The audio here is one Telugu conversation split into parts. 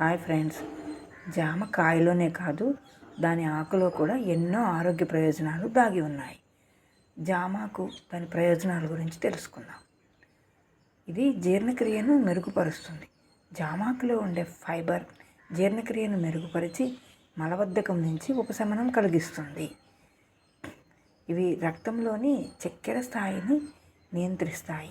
Hi friends. జామ కాయలోనే కాదు దాని ఆకులో కూడా ఎన్నో ఆరోగ్య ప్రయోజనాలు దాగి ఉన్నాయి. జామాకు దాని ప్రయోజనాల గురించి తెలుసుకుందాం. ఇది జీర్ణక్రియను మెరుగుపరుస్తుంది. జామాకులో ఉండే ఫైబర్ జీర్ణక్రియను మెరుగుపరిచి మలబద్ధకం నుంచి ఉపశమనం కలిగిస్తుంది. ఇవి రక్తంలోని చక్కెర స్థాయిని నియంత్రిస్తాయి.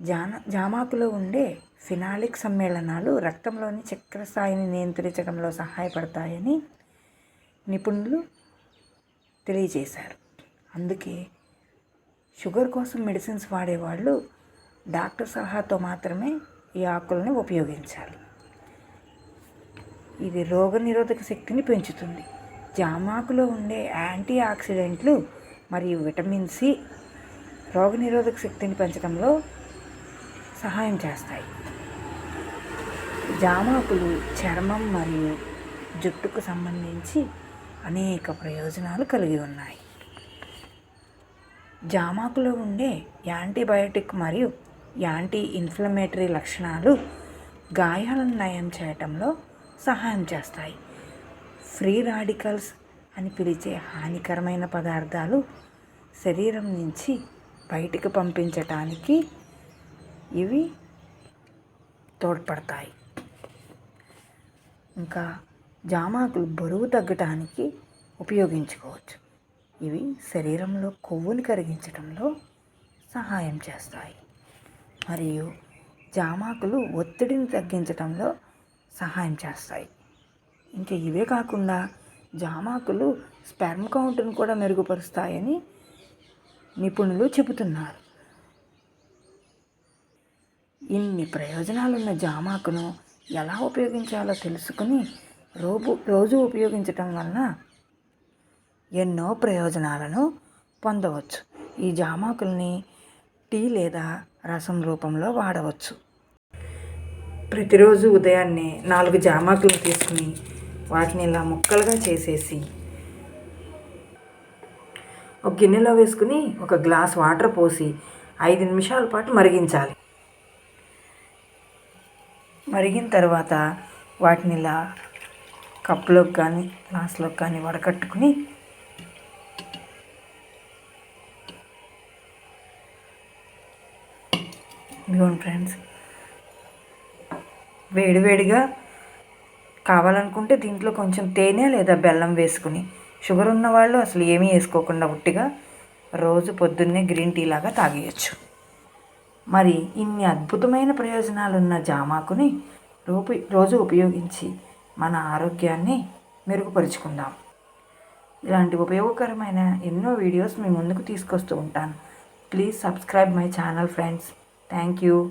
జాన జామాకులో ఉండే ఫినాలిక్ సమ్మేళనాలు రక్తంలోని చక్కెర స్థాయిని నియంత్రించడంలో సహాయపడతాయని నిపుణులు తెలియజేశారు. అందుకే షుగర్ కోసం మెడిసిన్స్ వాడేవాళ్ళు డాక్టర్ సలహాతో మాత్రమే ఈ ఆకులని ఉపయోగించాలి. ఇది రోగనిరోధక శక్తిని పెంచుతుంది. జామాకులో ఉండే యాంటీ ఆక్సిడెంట్లు మరియు విటమిన్ సి రోగనిరోధక శక్తిని పెంచడంలో సహాయం చేస్తాయి. జామాకులు చర్మం మరియు జుట్టుకు సంబంధించి అనేక ప్రయోజనాలు కలిగి ఉన్నాయి. జామాకులో ఉండే యాంటీబయోటిక్ మరియు యాంటీ ఇన్ఫ్లమేటరీ లక్షణాలు గాయాలను నయం చేయటంలో సహాయం చేస్తాయి. ఫ్రీ రాడికల్స్ అని పిలిచే హానికరమైన పదార్థాలు శరీరం నుంచి బయటికి పంపించటానికి ఇవి తోడ్పడతాయి. ఇంకా జామాకులు బరువు తగ్గటానికి ఉపయోగించుకోవచ్చు. ఇవి శరీరంలో కొవ్వుని కరిగించడంలో సహాయం చేస్తాయి. మరియు జామాకులు ఒత్తిడిని తగ్గించడంలో సహాయం చేస్తాయి. ఇంకా ఇవే కాకుండా జామాకులు స్పెర్మ్ కౌంట్ను కూడా మెరుగుపరుస్తాయని నిపుణులు చెబుతున్నారు. ఇన్ని ప్రయోజనాలున్న జామాకును ఎలా ఉపయోగించాలో తెలుసుకుని రోజు రోజు ఉపయోగించటం వలన ఎన్నో ప్రయోజనాలను పొందవచ్చు. ఈ జామాకుల్ని టీ లేదా రసం రూపంలో వాడవచ్చు. ప్రతిరోజు ఉదయాన్నే నాలుగు జామాకులు తీసుకుని వాటిని ఇలా ముక్కలుగా చేసేసి ఒక గిన్నెలో వేసుకుని ఒక గ్లాస్ వాటర్ పోసి ఐదు నిమిషాల పాటు మరిగించాలి. మరిగిన తర్వాత వాటిని ఇలా కప్పులోకి కానీ గ్లాస్లోకి కానీ వడకట్టుకుని ఇదిగోండి ఫ్రెండ్స్. వేడివేడిగా కావాలనుకుంటే దీంట్లో కొంచెం తేనె లేదా బెల్లం వేసుకుని షుగర్ ఉన్న వాళ్ళు అసలు ఏమీ వేసుకోకుండా ఉట్టిగా రోజు పొద్దున్నే గ్రీన్ టీ లాగా తాగేయచ్చు. మరి ఇన్ని అద్భుతమైన ప్రయోజనాలున్న జామాకుని రూపు రోజు ఉపయోగించి మన ఆరోగ్యాన్ని మెరుగుపరుచుకుందాం. ఇలాంటి ఉపయోగకరమైన ఎన్నో వీడియోస్ మీ ముందుకు తీసుకొస్తూ ఉంటాను. Please subscribe my channel friends. Thank you.